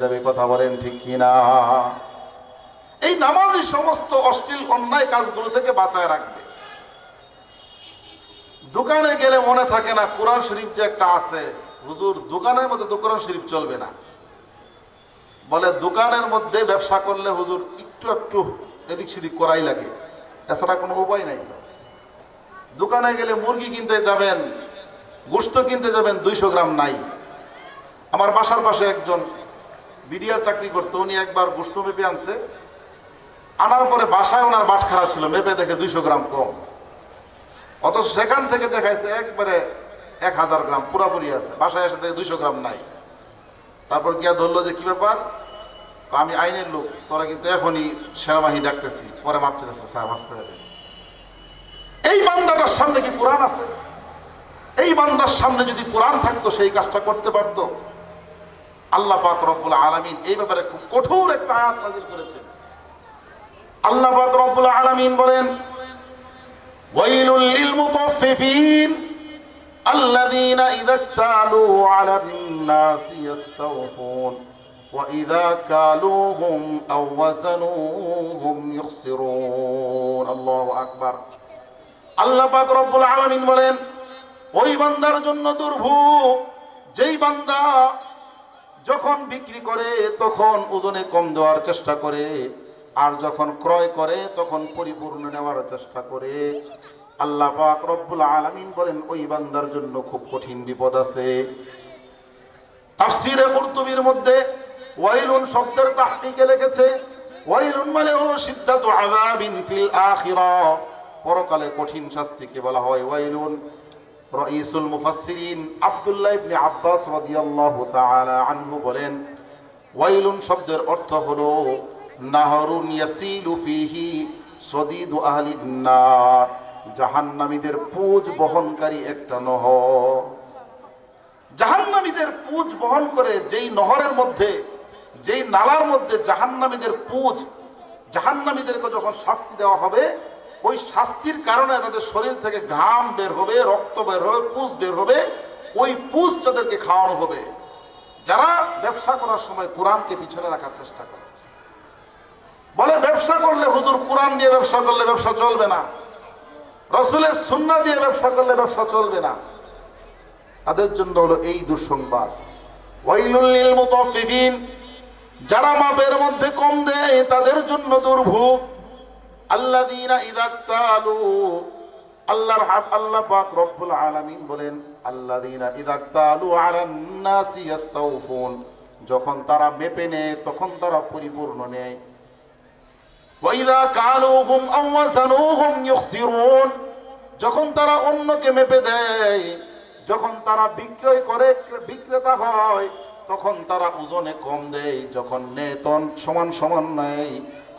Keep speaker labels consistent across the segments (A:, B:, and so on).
A: কথা বলেন ঠিক কিনা? এই নামাজই সমস্ত অশ্লীল অন্যায় কাজগুলো থেকে বাঁচায় রাখবে। দোকানে গেলে মনে থাকে না, কোরআন শরীফ যে একটা আছে। হুজুর, দোকানের মধ্যে তো কোরআন শরীফ চলবে না। বলে, দোকানের মধ্যে ব্যবসা করলে হুজুর একটু একটু এদিক সেদিক করাই লাগে। এছাড়া কোনো উপায় নাই। দোকানে গেলে মুরগি কিনতে যাবেন, গোস্ত কিনতে যাবেন, দুইশো গ্রাম নাই। আমার বাসার পাশে একজন বিডিআর চাকরি করতো, উনি একবার গোস্ত মেপে আনছে। আনার পরে বাসায় ওনার বাটখারা ছিল, মেপে দেখে দুইশো গ্রাম কম। অথচ সেখান থেকে দেখাইছে একবারে এক হাজার গ্রাম পুরাপুরি আছে, বাসায় এসে দেখে দুইশো গ্রাম নাই। তারপর গিয়া ধরলো যে, কি ব্যাপার? আমি আইনের লোক, তোরা কিন্তু এখনই সেনাবাহিনী ডাকতেছি, পরে মাপ চেতেছে স্যার মাফ করে দেন। এই বান্দাটার সামনে কি কোরআন আছে? এই বান্দার সামনে যদি কোরআন থাকতো, সেই কাজটা করতে পারতো? আল্লাহ পাক রব্বুল আলামিন এই ব্যাপারে খুব কঠোর একটা আয়াত নাযিল করেছেন আল্লাহ পাক রব্বুল আলামিন বলেন ওয়াইলুল লিল মুতাফফিফিন الذين إذا اكتالوا على الناس يستوفون وإذا كالوهم أو وزنوهم يخسرون الله أكبر আল্লাহ পাক রব্বুল আলামিন বলেন ওই বান্দার জন্য দুর্ভোগ যেই বান্দা যখন বিক্রি করে, তখন ওজনে কম দেওয়ার চেষ্টা করে। আর যখন ক্রয় করে, তখন পরিপূর্ণ নেওয়ার চেষ্টা করে। আল্লাহ পাক রব্বুল আলামিন বলেন, ওই বান্দার জন্য খুব কঠিন বিপদ আছে। তাফসিরে কুরতুবির মধ্যে ওয়াইলুন শব্দের তাহকিকে লিখেছে, ওয়াইলুন মানে হলো সিদ্ধাতু আযাবিন ফিল আখিরা। পরকালে কঠিন শাস্তিকে বলা হয় ওয়াইলুন। রঈসুল মুফাসসিরিন আব্দুল্লাহ ইবনে আব্বাস রাদিয়াল্লাহু তাআলা আনহু বলেন, ওয়াইলুন শব্দের অর্থ হলো, নাহরুন ইয়াসিলু ফিহি সদিদু আহলিন নার, জাহান্নামীদের পুজ বহনকারী একটা নহর। জাহান্নামীদের পুজ বহন করে যেই নহরের মধ্যে, যেই নালার মধ্যে জাহান্নামীদের পুজ, জাহান্নামীদেরকে যখন শাস্তি দেওয়া হবে ওই শাস্তির কারণে তাদের শরীর থেকে ঘাম বের হবে, রক্ত বের হবে পুজ বের হবে। ওই পুজ তাদেরকে খাওয়ানো হবে, যারা ব্যবসা করার সময় কোরআনকে পিছনে রাখার চেষ্টা করে। বলে ব্যবসা করলে হুজুর কোরআন দিয়ে ব্যবসা করলে ব্যবসা চলবে না। রসুলের সুন্না দিয়ে ব্যবসা করলে ব্যবসা চলবে না। তাদের জন্য হলো এই দুঃসংবাদ। যারা মাপের মধ্যে কম দেয়, তাদের জন্য দুর্ভোগ। আল্লাযীনা ইযা তালু আল্লাহর আল্লাহ পাক রব্বুল আলামিন বলেন, আল্লাযীনা ইযা তালু আলান নাসি ইস্তাউফুন যখন তারা মেপে নেয়, তখন তারা পরিপূর্ণ নেয়। ওয়াইদা কালুহুম আও ওয়াজানুহুম ইখসিরুন যখন তারা অন্যকে মেপে দেয়, যখন তারা বিক্রয় করে, বিক্রেতা হয় তখন তারা ওজনে কম দেয়, যখন নেতন সমান সমান নেয়,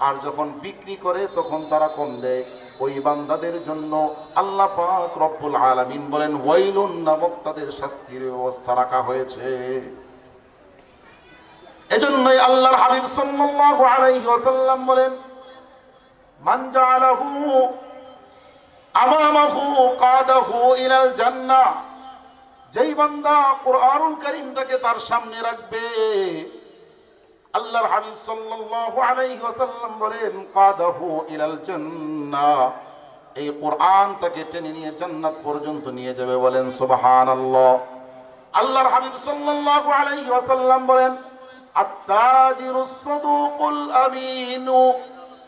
A: আর যখন বিক্রি করে তখন তারা কম দেয়। ওই বান্দাদের জন্য আল্লাহ পাক রব্বুল আলামিন বলেন, ওয়াইলুন নামক তাদের শাস্তির ব্যবস্থা রাখা হয়েছে। এজন্যই আল্লাহর হাবিব সাল্লাল্লাহু আলাইহি ওয়াসাল্লাম বলেন, মান জাআলাহু আমামাহু কাদাহু ইলাল জান্নাহ। যেই বান্দা কোরআনুল কারীমটাকে তার সামনে রাখবে আল্লাহর হাবিব সাল্লাল্লাহু আলাইহি ওয়াসাল্লাম বলেন কাদাহু ইলাল জান্নাহ এই কোরআন তাকে টেনে নিয়ে জান্নাত পর্যন্ত নিয়ে যাবে বলেন সুবহানাল্লাহ আল্লাহর হাবিব সাল্লাল্লাহু আলাইহি ওয়াসাল্লাম বলেন আত্তাজিরুস সাদুকুল আমিনু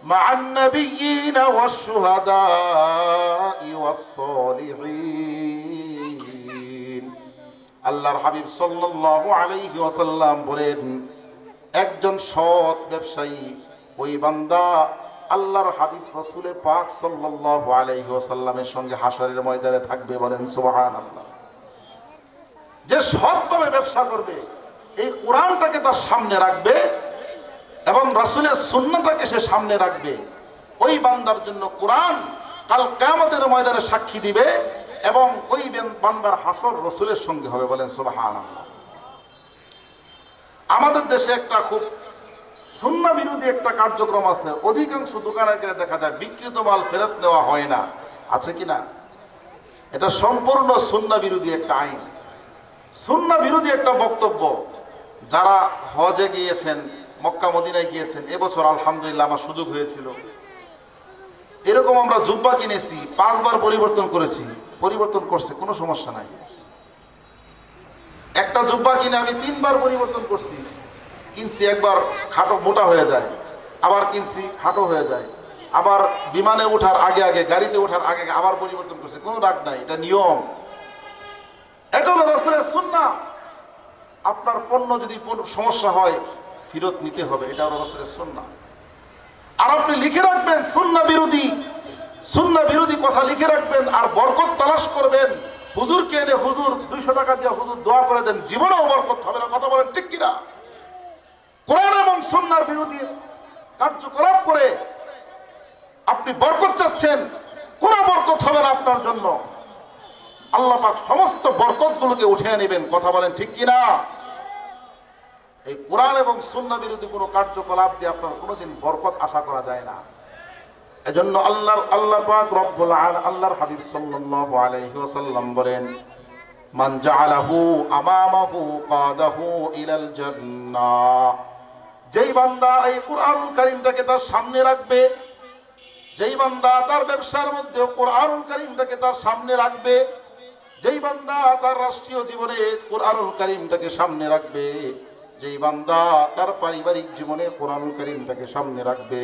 A: مع النبيين والشهداء والصالحين আল্লাহর হাবিব সাল্লাল্লাহু আলাইহি ওয়াসাল্লাম বলেন, একজন সৎ ব্যবসায়ী, ওই বান্দা আল্লাহর হাবিব রসুলে পাক সাল্লাল্লাহু আলাইহি ওয়াসাল্লামের সঙ্গে হাসরের ময়দানে থাকবে বলেন সুবহানাল্লাহ। যে সৎভাবে ব্যবসা করবে, এই কোরআনটাকে তার সামনে রাখবে এবং রসুলের সুন্নটাকে সে সামনে রাখবে। ওই বান্দার জন্য কোরআন কাল কেমতের ময়দানে সাক্ষী দিবে। এবং ওই বান্দার হাসর রসুলের সঙ্গে হবে বলেন সুবাহান আমাদের দেশে একটা খুব সুন্না বিরোধী একটা কার্যক্রম আছে। অধিকাংশ দোকানের গেলে দেখা যায় বিকৃত মাল ফেরত নেওয়া হয় না। আছে কি না? এটা সম্পূর্ণ সুন্না বিরোধী একটা আইন। সুন্না বিরোধী একটা বক্তব্য। যারা হজে গিয়েছেন, মক্কা মদিনায় গিয়েছেন, এবছর আলহামদুলিল্লাহ আমার সুযোগ হয়েছিল। এরকম আমরা জুব্বা কিনেছি, পাঁচবার পরিবর্তন করেছি। পরিবর্তন করছে, কোনো সমস্যা নাই। একটা জুব্বা কিনে আমি তিনবার পরিবর্তন করছি। কিনছি একবার খাটো মোটা হয়ে যায়, আবার কিনছি খাটো হয়ে যায়। আবার বিমানে ওঠার আগে আগে, গাড়িতে ওঠার আগে আগে আবার পরিবর্তন করছে, কোনো রাগ নাই, এটা নিয়ম। এটা হলো রসুলের সুন্না আপনার পণ্য যদি সমস্যা হয়, ফেরত নিতে হবে, এটা হলো রসুলের সুন্না আর আপনি লিখে রাখবেন সুন্না বিরোধী। সুন্না বিরোধী কথা লিখে রাখবেন আর বরকত তালাশ করবেন। হুজুরকে এনে হুজুর দুইশো টাকা দিয়ে হুজুর দোয়া করে দেন, জীবনেও বরকত হবে না, কথা বলেন ঠিক কিনা? কোরআন এবং সুন্নার বিরোধী কার্যকলাপ করে আপনি বরকত চাচ্ছেন, কোনো বরকত হবে না আপনার জন্য। আল্লাহ পাক সমস্ত বরকত গুলোকে উঠিয়ে নেবেন, কথা বলেন ঠিক কিনা? এই কোরআন এবং সুন্না বিরোধী কোনো কার্যকলাপ দিয়ে আপনার কোনোদিন বরকত আশা করা যায় না। এজন্য আল্লাহর আল্লাহ পাক রব্বুল আল, আল্লাহর হাবিব সাল্লাল্লাহু আলাইহি ওয়াসাল্লাম বলেন, মান জাআলাহু আমামাহু কাদাহু ইলাল জান্নাহ যেই বান্দা এই কোরআনুল কারীমটাকে তার সামনে রাখবে, যেই বান্দা তার ব্যবসার মধ্যে কোরআনুল কারীমটাকে তার সামনে রাখবে, যেই বান্দা তার রাষ্ট্রীয় জীবনে কোরআনুল কারীমটাকে সামনে রাখবে, যেই বান্দা তার পারিবারিক জীবনে কোরআনুল কারীমটাকে সামনে রাখবে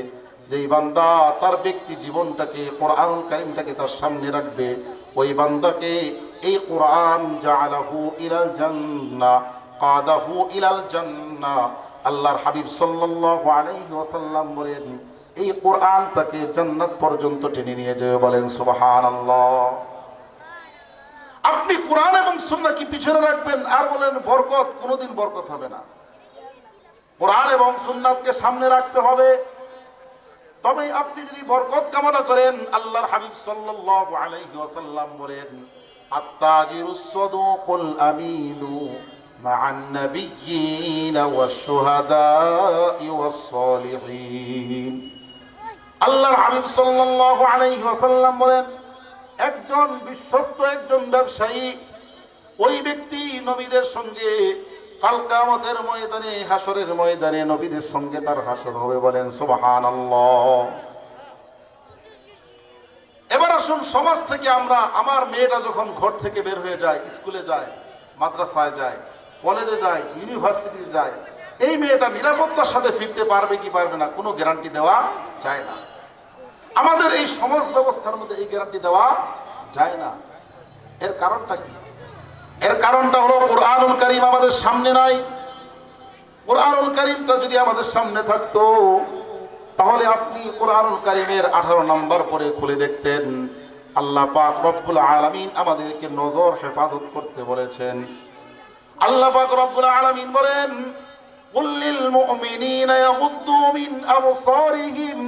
A: যেই বান্দা তার ব্যক্তি জীবনটাকে কোরআন কারীমটাকে তার সামনে রাখবে, ওই বান্দাকে এই কোরআন জাআলাহু ইলাল জান্নাহ, কাদাহু ইলাল জান্নাহ। আল্লাহর হাবিব সাল্লাল্লাহু আলাইহি ওয়াসাল্লাম বলেন, এই কোরআন তাকে জান্নাত পর্যন্ত টেনে নিয়ে যাবে বলেন, সুবহানাল্লাহ। আপনি কোরআন এবং সুন্নাহ কি পিছনে রাখবেন? আর বলেন, বরকত, কোনোদিন বরকত হবে না। কোরআন এবং সুন্নাতকে সামনে রাখতে হবে। তবে আপনি যদি বরকত কামনা করেন, আল্লাহর হাবিব সাল্লাল্লাহু আলাইহি ওয়াসাল্লাম বলেন আত্তাজিরুস সাদুকুল আমিনু মা'আন নাবিয়্যিন ওয়াশ শুহাদা'i ওয়াস সালিহিন আল্লাহর হাবিব সাল্লাল্লাহু আলাইহি ওয়াসাল্লাম বলেন, একজন বিশ্বস্ত, একজন ব্যবসায়ী, ওই ব্যক্তি নবীদের সঙ্গে কাল কামতের ময়দানে হাসরের ময়দানে নবীদের সঙ্গে তার হাসর হবে বলেন সুবাহান এবার আসুন, সমাজ থেকে আমরা, আমার মেয়েটা যখন ঘর থেকে বের হয়ে যায়, স্কুলে যায়, মাদ্রাসায় যায়, কলেজে যায়, ইউনিভার্সিটিতে যায়, এই মেয়েটা নিরাপত্তার সাথে ফিরতে পারবে কি পারবে না, কোনো গ্যারান্টি দেওয়া যায় না। আমাদের এই সমাজ ব্যবস্থার মধ্যে এই গ্যারান্টি দেওয়া যায় না। এর কারণটা কি? এর কারণটা হলো কোরআনুল করিম আমাদের সামনে নাই। কোরআনুল করিমটা যদি আমাদের সামনে থাকতো, তাহলে আপনি কোরআনুল করিমের আঠারো নম্বর করে খুলে দেখতেন। আল্লাহ পাক রব্বুল আলমিন আমাদেরকে নজর, হেফাজত করতে বলেছেন। আল্লাহ পাক রব্বুল আলমিন বলেন কুল্লিল মুমিনিনা ইয়াগুদ্দু মিন আবসারিহিম।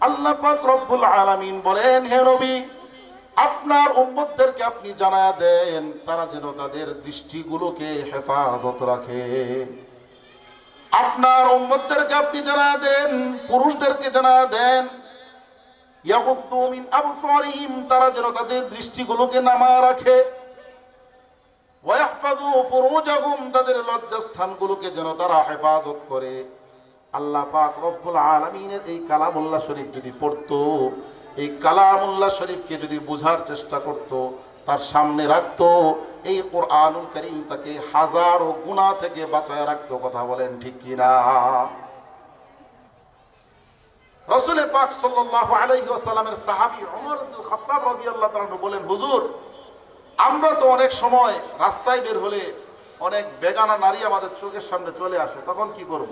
A: আল্লাহ পাক রব্বুল আলামিন বলেন, হে নবী আপনার উম্মতদেরকে আপনি জানায়া দেন, তারা যেন তাদের দৃষ্টিগুলোকে হেফাজত রাখে। আপনার উম্মতদেরকে আপনি জানায়া দেন, পুরুষদেরকে জানায়া দেন। তারা যেন তাদের দৃষ্টিগুলোকে নামা রাখে। তাদের লজ্জাস্থানগুলোকে যেন তারা হেফাজত করে। আল্লাহ পাক রব্বুল আলমিনের এই কালামুল্লাহ শরীফ যদি পড়তো এই কালামুল্লাহ শরীফকে যদি বোঝার চেষ্টা করত, তার সামনে রাখতো, এই কোরআনুল করিম তাকে হাজারো গুণা থেকে বাঁচায় রাখতো, কথা বলেন ঠিক কিনা? রসুলের পাক সাল্লাল্লাহু আলাইহি ওয়াসাল্লামের সাহাবী ওমর ইবনুল খাত্তাব রাদিয়াল্লাহু তাআলা বলেন, হুজুর, আমরা তো অনেক সময় রাস্তায় বের হলে অনেক বেগানা নারী আমাদের চোখের সামনে চলে আসে, তখন কি করব?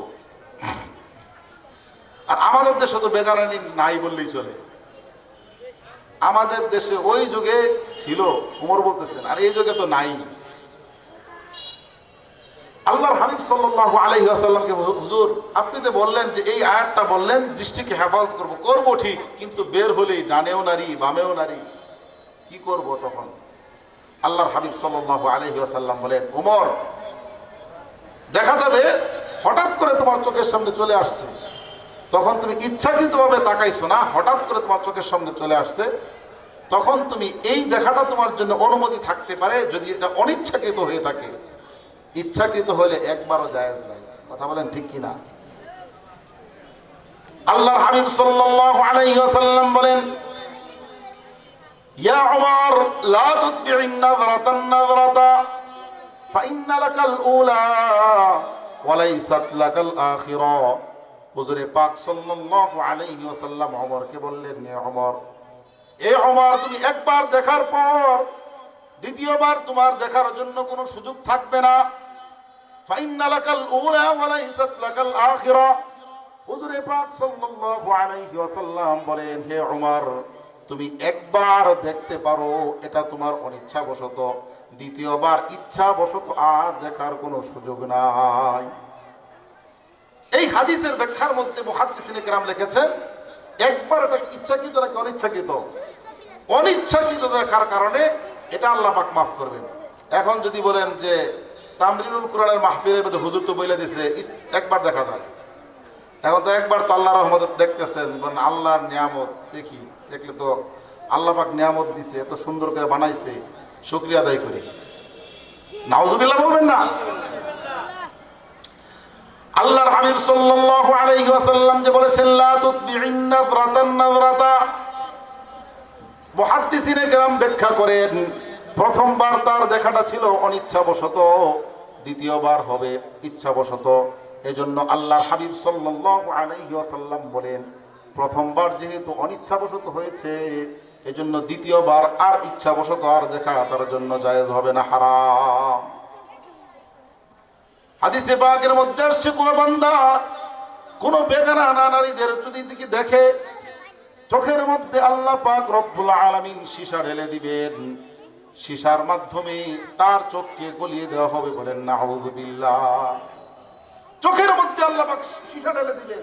A: আর আমাদের দেশে তো বেগানানি নাই বললেই চলে। আমাদের দেশে ওই যুগে ছিল, উমর বলতেছেন, আর এই যুগে তো নাই। আল্লাহর হাবিব সাল্লাল্লাহু আলাইহি ওয়াসাল্লামকে হুজুর, আপনি তো বললেন যে এই আয়াতটা বললেন, দৃষ্টিকে হেফাজত করব। করব ঠিক, কিন্তু বের হলেই ডানেও নারী, বামেও নারী। কি করব তখন? আল্লাহর হাবিব সাল্লাল্লাহু আলাইহি ওয়াসাল্লাম বলেন, উমর, দেখা যাবে হঠাৎ করে তোমার চোখের সামনে চলে আসছে। তখন তুমি ইচ্ছাকৃতভাবে তাকাইছো না হঠাৎ করে তোমার চোখের সামনে চলে আসছে তখন তুমি এই দেখাটা তোমার জন্য অনুমতি থাকতে পারে যদি এটা অনিচ্ছাকৃত হয়ে থাকে ইচ্ছাকৃত হলে একবারও জায়েজ নাই কথা বলেন ঠিক কিনা আল্লাহর হাবিব সাল্লাল্লাহু আলাইহি ওয়াসাল্লাম বলেন ইয়া উমর লা তুতবি'in নাযরাতান নাযরাতা فإن لك الأولى وليست لك الآخرة হুজুরে পাক সাল্লাল্লাহু আলাইহি ওয়াসাল্লাম ওমরকে বললেন, হে ওমর এ ওমর তুমি একবার দেখার পর দ্বিতীয়বার তোমার দেখার জন্য কোনো সুযোগ থাকবে না। ফাইন্না লাকাল উলা ওয়া লাইসাত লাকাল আখিরা। হুজুরে পাক সাল্লাল্লাহু আলাইহি ওয়াসাল্লাম বলেন, হে ওমর তুমি একবার দেখতে পারো, এটা তোমার অনিচ্ছা অনিচ্ছাবশত। দ্বিতীয়বার ইচ্ছাবশত আর দেখার কোনো সুযোগ নাই। এই হাদিসের ব্যাখ্যার মধ্যে মুহাদ্দিসিনে কেরাম লিখেছেন, একবার এটা ইচ্ছাকৃত নাকি অনিচ্ছাকৃত? অনিচ্ছাকৃত দেখার কারণে এটা আল্লাহ পাক মাফ করবেন। এখন যদি বলেন যে তামরিনুল কোরআনের মাহফিলের মধ্যে হুজুর তো বলে দিছে একবার দেখা যায়। এখন তো একবার তো আল্লাহ রহমত দেখতেছেন, বলেন আল্লাহর নিয়ামত, দেখি, দেখলে তো আল্লাহ পাক নিয়ামত দিছে, এত সুন্দর করে বানাইছে, শুক্রিয়া আদায় করি। নাউজুবিল্লাহ বলবেন না। আল্লাহর হাবিব সাল্লাল্লাহু আলাইহি ওয়াসাল্লাম যে বলেছেন, লা তুতবি'িন নাযরাতান নাযরাতা। মুহাদ্দিসিনে কেরাম ব্যাখ্যা করেন, প্রথমবার তার দেখাটা ছিল অনিচ্ছাবশত, দ্বিতীয়বার হবে ইচ্ছাবশত। এজন্য আল্লাহর হাবিব সাল্লাল্লাহু আলাইহি ওয়াসাল্লাম বলেন, প্রথমবার যেহেতু অনিচ্ছাবশত হয়েছে, এজন্য দ্বিতীয়বার আর ইচ্ছাবশত আর দেখা তার জন্য জায়েজ হবে না, হারাম। হাদিসে পাকের মধ্যে আসছে, কোন বান্দা, কোন বেগানা নারীদের যদি দিকে দেখে, চোখের মধ্যে আল্লাহ পাক রব্বুল আলামিন সীসা ঢেলে দিবেন। সীসার মাধ্যমে তার চোখকে গলিয়ে দেওয়া হবে বলেন নাউযুবিল্লাহ চোখের মধ্যে আল্লাহ পাক সীসা ঢেলে দিবেন।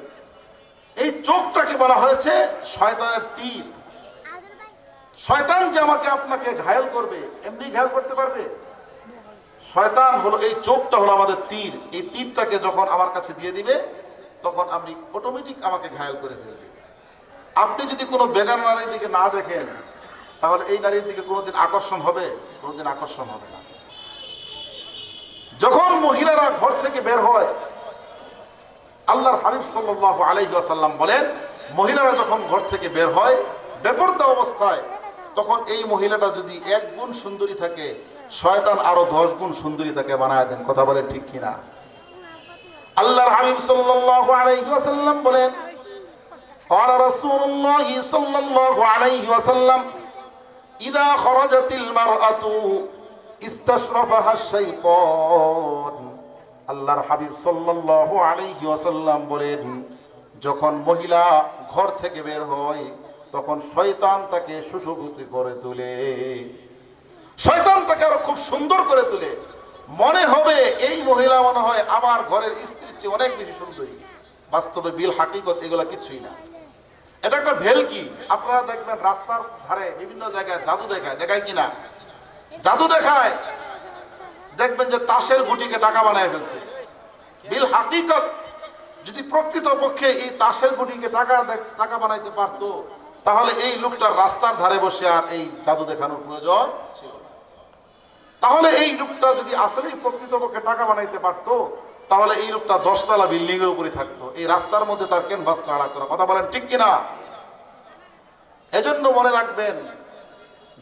A: এই চোখটাকে বলা হয়েছে শয়তানের তীর। শয়তান যে আমাকে আপনাকে ঘায়ল করবে, এমনি ঘায়ল করতে পারবে? শয়তান হলো, এই চোখটা হলো আমাদের তীর। এই তীরটাকে যখন আমার কাছে দিয়ে দিবে, তখন আপনি অটোমেটিক আমাকে ঘায়ল করে ফেলবে। আপনি যদি কোনো বেগার নারীর দিকে না দেখেন, তাহলে এই নারীর দিকে কোনোদিন আকর্ষণ হবে? কোনোদিন আকর্ষণ হবে না। যখন মহিলারা ঘর থেকে বের হয়, আল্লাহর হাবিব সাল্লাল্লাহু আলাইহি ওয়াসাল্লাম বলেন, মহিলারা যখন ঘর থেকে বের হয় বেপরদা অবস্থায়, তখন এই মহিলাটা যদি এক গুণ সুন্দরী থাকে শয়তান আরো দশ গুণ সুন্দরী তাকে বানায় দেন কথা বলেন ঠিক কিনা আল্লাহর হাবিব সাল্লাল্লাহু আলাইহি ওয়াসাল্লাম বলেন قال رسول الله صلى الله عليه وسلم إذا خرجت المرأة استشرفها الشيطان আল্লাহর হাবিব সাল্লাল্লাহু আলাইহি ওয়াসাল্লাম বলেন যখন মহিলা ঘর থেকে বের হয় তখন শয়তান তাকে সুশোভিত করে তোলে শয়তান তাকে আরও খুব সুন্দর করে তোলে। মনে হবে এই মহিলা মনে হয় আমার ঘরের স্ত্রীর চেয়ে অনেক বেশি সুন্দরী। বাস্তবে বিল, হাকিকত এগুলা কিছুই না। এটা একটা ভেলকি আপনারা দেখবেন রাস্তার ধারে বিভিন্ন জায়গায় জাদু দেখায়। দেখায় কিনা জাদু দেখায়। দেখবেন যে তাসের গুটিকে টাকা বানায় ফেলছে। বিল, হাকিকত যদি প্রকৃত পক্ষে এই তাসের গুটিকে টাকা টাকা বানাইতে পারতো, তাহলে এই লোকটার রাস্তার ধারে বসে আর এই জাদু দেখানোর প্রয়োজন ছিল তাহলে এই লোকটা যদি আসলেই প্রকৃতপক্ষে টাকা বানাইতে পারতো, তাহলে এই লোকটা দশতলা বিল্ডিং এর উপরে থাকতো। এই রাস্তার মধ্যে তার ক্যানভাস করা লাগতো না। কথা বলেন ঠিক কিনা? এজন্য মনে রাখবেন,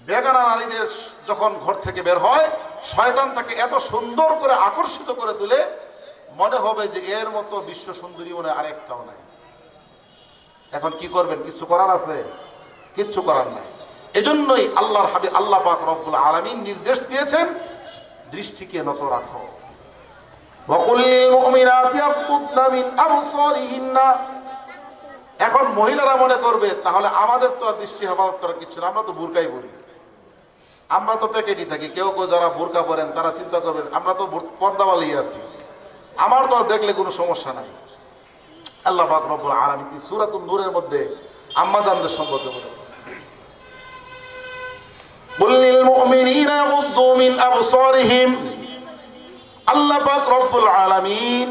A: বেগানা নারীদের যখন ঘর থেকে বের হয়, শয়তান তাকে এত সুন্দর করে আকর্ষিত করে তুলে, মনে হবে যে এর মতো বিশ্ব সুন্দরী মনে আরেকটাও নাই। এখন কি করবেন? কিছু করার আছে? কিচ্ছু করার নাই। এজন্যই আল্লাহর হাবি আল্লাহ পাক রব্বুল আলমিন নির্দেশ দিয়েছেন, দৃষ্টিকে নত রাখো। এখন মহিলারা মনে করবে, তাহলে আমাদের তো আর দৃষ্টি হেফাজত করার কিছু না, আমরা তো বুরকাই বলি আমরা তো প্যাকেটই থাকি, কেউ কেউ যারা বুরকা পরেন, তারা চিন্তা করবেন, আমরা তো পর্দাওয়ালি আছি। আমার তো আর দেখলে কোনো সমস্যা নাই। আল্লাহ পাক রব্বুল কি সুরাত নূরের মধ্যে আম্মা জানদের সম্পর্কে বলেছে قل للمؤمنين يغضوا من أبصارهم আল্লাহ পাক রব্বুল আলামিন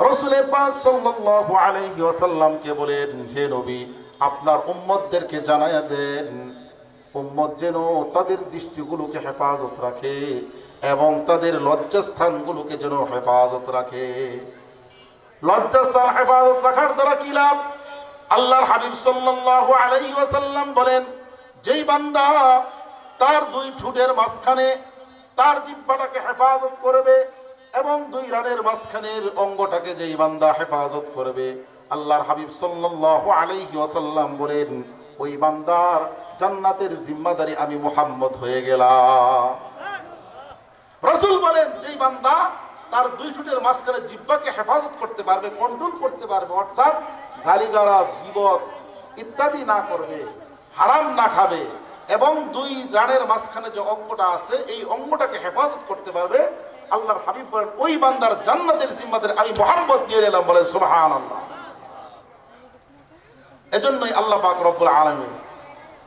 A: রসুলের পাক সাল্লাল্লাহু আলাইহি ওয়াসাল্লামকে বলেন হে নবী আপনার উম্মতদেরকে জানায়া দেন উম্মত যেন তাদের দৃষ্টিগুলোকে হেফাজত রাখে এবং তাদের লজ্জাস্থানগুলোকে যেন হেফাজত রাখে লজ্জাস্থান হেফাজত রাখার দ্বারা কি লাভ আল্লাহর হাবিব সাল্লাল্লাহু আলাইহি ওয়াসাল্লাম বলেন যেই বান্দা তার দুই ঠুটের মাঝখানে তার জিব্বাটাকে হেফাজত করবে এবং দুই রানের মাঝখানের অঙ্গটাকে যেই বান্দা হেফাজত করবে, আল্লাহর হাবিব সাল্লাল্লাহু আলাইহি ওয়াসাল্লাম বলেন, ওই বান্দার জান্নাতের জিম্মাদারি আমি মুহাম্মদ হয়ে গেলাম। রসুল বলেন, যেই বান্দা তার দুই ঠোঁটের মাঝখানে জিব্বাকে হেফাজত করতে পারবে কন্ট্রোল করতে পারবে, অর্থাৎ গালিগালাজ, গিবত ইত্যাদি না করবে, হারাম না খাবে এবং দুই রানের মাঝখানে যে অঙ্গটা আছে, এই অঙ্গটাকে হেফাজত করতে পারবে আল্লাহর হাবিব বলেন, ওই বান্দার জান্নাতের জিম্মাদের আমি মোহাম্মদ দিয়ে এলাম বলেন সুবাহান আল্লাহ এজন্যই আল্লাহ পাক রব্বুল আলামিন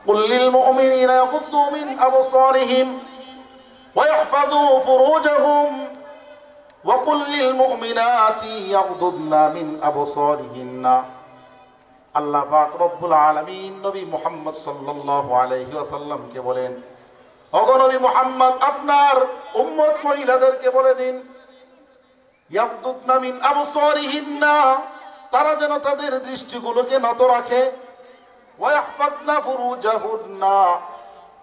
A: কুল্লিল মুমিনিনা ইয়াগুদ্দু মিন আবসারিহিম ওয়া ইয়াহফাযু ফুরুজাহুম ওয়া কুল্লিল মুমিনাতি ইয়াগুদ্দনা মিন আবসারিহিন্না। আল্লাহ পাক রব্বুল আলামিন নবী মুহাম্মদ সাল্লাল্লাহু আলাইহি ওয়াসাল্লামকে বলেন, ওগো নবী মুহাম্মদ, আপনার উম্মত মহিলাদেরকে বলে দিন ইয়াগদুদনা মিন আবসারিহিন্না, তারা যেন তাদের দৃষ্টিগুলোকে নত রাখে ওয়াহফাদনা ফুরুজাহুন্না।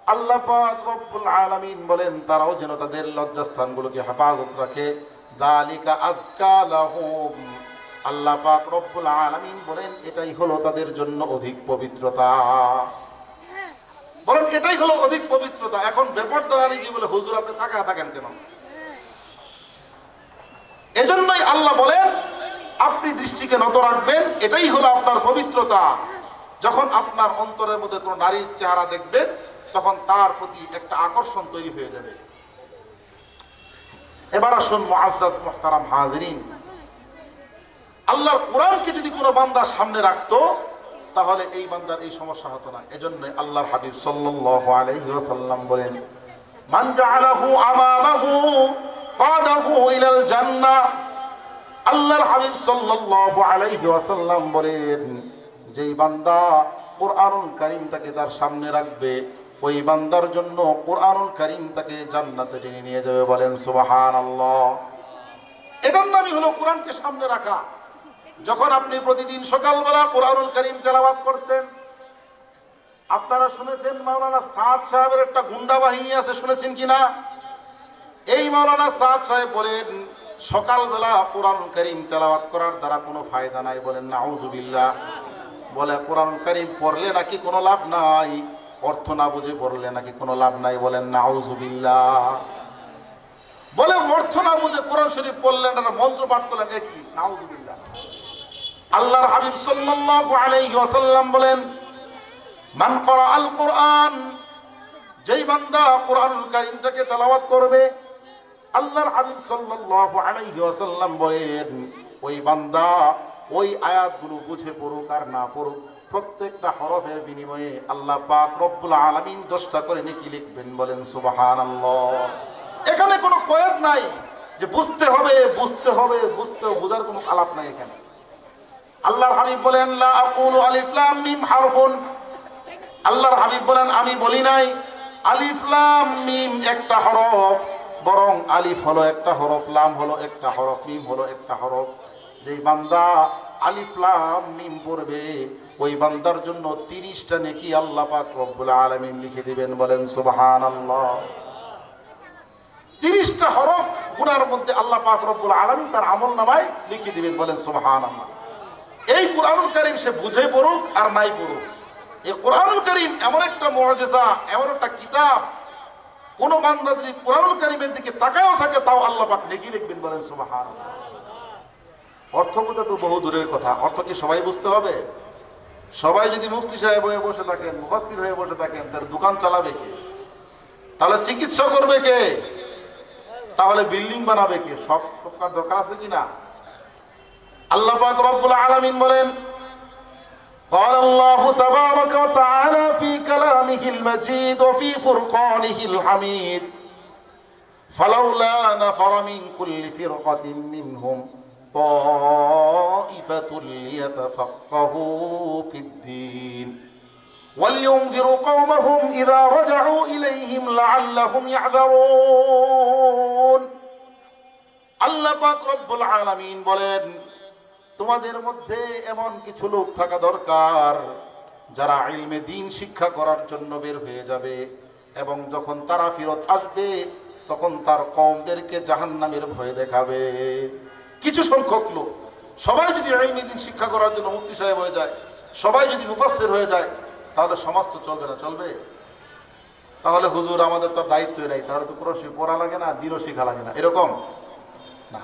A: আল্লাহ পাক রব্বুল আলামিন বলেন, তারাও যেন তাদের লজ্জাস্থানগুলোকে হেফাজত রাখে। দালিকা আজকা লাহুম। আল্লাহ পাক রব্বুল আলামিন বলেন, এটাই হলো তাদের জন্য অধিক পবিত্রতা। বলেন এটাই হলো অধিক পবিত্রতা। এখন ব্যাপারটা কি বলে হুজুর আপনি থাকা থাকেন কেন? এজন্যই আল্লাহ বলেন, আপনি দৃষ্টিকে নত রাখবেন, এটাই হলো আপনার পবিত্রতা। যখন আপনার অন্তরের মধ্যে কোনো নারীর চেহারা দেখবেন, তখন তার প্রতি একটা আকর্ষণ তৈরি হয়ে যাবে। এবার আসুন মুআজ্জাজ মুহতারাম হাজিরিন। আল্লাহর কোরআনকে যদি কোনো বান্দা সামনে রাখতো, তাহলে এই বান্দার এই সমস্যা হতো না। এজন্য আল্লাহর হাবিব সাল্লাল্লাহু আলাইহি ওয়াসাল্লাম বলেন, মান জাআলাহু আমামাহু কাদাহু ইলাল জান্নাহ আল্লাহর হাবিব সাল্লাল্লাহু আলাইহি ওয়াসাল্লাম বলেন, যেই বান্দা কোরআনুল কারীমটাকে তার সামনে রাখবে, ওই বান্দার জন্য কোরআনুল কারীম তাকে জান্নাতে টেনে নিয়ে যাবে বলেন সুবহানাল্লাহ। এটার নামই হলো কোরআনকে সামনে রাখা। যখন আপনি প্রতিদিন সকালবেলা কোরআনুল করিম তেলাবাদ করতেন, আপনারা শুনেছেন মাওলানা সাদ সাহেবের একটা গুন্ডা বাহিনী আছে, শুনেছেন কিনা এই মাওলানা সাদ সাহেব বলেন, সকালবেলা কোরআন করিম তেলাওয়াত করার দ্বারা কোনো ফায়দা নাই বলেন, নাউজুবিল্লাহ। বলে কোরআন করিম পড়লে নাকি কোনো লাভ নাই, অর্থ না বুঝে পড়লে নাকি কোনো লাভ নাই বলেন, নাউজুবিল্লাহ। বলে, অর্থ না বুঝে কোরআন শরীফ পড়লেন একটা মন্ত্র পাঠ করলেন একই নাউজুবিল্লাহ। আল্লাহর হাবিব সাল্লাল্লাহু আলাইহি ওয়াসাল্লাম বলেন, মান করা আল কোরআন, যেই বান্দা কোরআনুল কারীমটাকে তেলাওয়াত করবে, আল্লাহর হাবিব সাল্লাল্লাহু আলাইহি ওয়াসাল্লাম বলেন, ওই বান্দা ওই আয়াতগুলো বুঝে পড়ুক আর না পড়ুক, প্রত্যেকটা হরফের বিনিময়ে আল্লাহ পাক রব্বুল আলামিন দশটা করে নেকি লিখবেন বলেন, সুবহানাল্লাহ। এখানে কোনো কয়েদ নাই যে বুঝতে হবে বুঝতে হবে বুঝতে বোঝার কোনো আলাপ নাই এখানে। আল্লাহর হাবিব বলেন, লা আকুলু আলিফ লাম মিম হারফুন। আল্লাহর হাবিব বলেন, আমি বলি নাই, আলিফ লাম মিম একটা হরফ, বরং আলিফ হলো একটা হরফ, লাম হলো একটা হরফ, মিম হলো একটা হরফ। যেই বান্দা আলিফ লাম মিম পড়বে, ওই বান্দার জন্য তিরিশটা নেকি আল্লাহ পাক রব্বুল আলামিন লিখে দিবেন, বলেন সুবহান আল্লাহ তিরিশটা হরফ গুনার মধ্যে আল্লাহ পাক রব্বুল আলামিন তার আমল নামায় লিখে দিবেন, বলেন, সুবহানাল্লাহ। এই কোরআনুল করিম সে বুঝে পড়ুক আর নাই পড়ুক। এই কোরআনুল করিম এমন একটা মজেজা এমন একটা কিতাব, কোন বান্দা যদি কোরআনুল করিমের দিকে তাকায়ও থাকে, তাও আল্লাহ পাক নেকি লিখবেন বলেন সুবহান অর্থ বোঝা তো বহু দূরের কথা, অর্থ কি সবাই বুঝতে হবে? সবাই যদি মুফতি সাহেব হয়ে বসে থাকেন, মুফাসসির হয়ে বসে থাকেন, তার দোকান চালাবে কে? তাহলে চিকিৎসা করবে কে? তাহলে বিল্ডিং বানাবে কে? সব দরকার আছে কিনা আল্লাহ পাক রব্বুল আলামিন বলেন قال الله تبارك وتعالى في كلامه المجيد وفي فرقانه الحميد فلولا نفر من كل فرقة منهم طائفة ليتفقهوا في الدين ولينذروا قومهم إذا رجعوا إليهم لعلهم يحذرون আল্লাহ পাক রব্বুল আলামিন বলেন তোমাদের মধ্যে এমন কিছু লোক থাকা দরকার যারা ইলমে দিন শিক্ষা করার জন্য বের হয়ে যাবে এবং যখন তারা ফেরত আসবে, তখন তার কমদেরকে জাহান্নামের ভয় দেখাবে। কিছু সংখ্যক লোক, সবাই যদি ইলমে দিন শিক্ষা করার জন্য মুক্তি সাহেব হয়ে যায়, সবাই যদি মুফাসসির হয়ে যায়, তাহলে সমাজ তো চলবে না, চলবে। তাহলে হুজুর আমাদের তো দায়িত্বই নাই, তাহলে তো পুরো পড়া লাগে না, দিনও শিখা লাগে না, এরকম? না।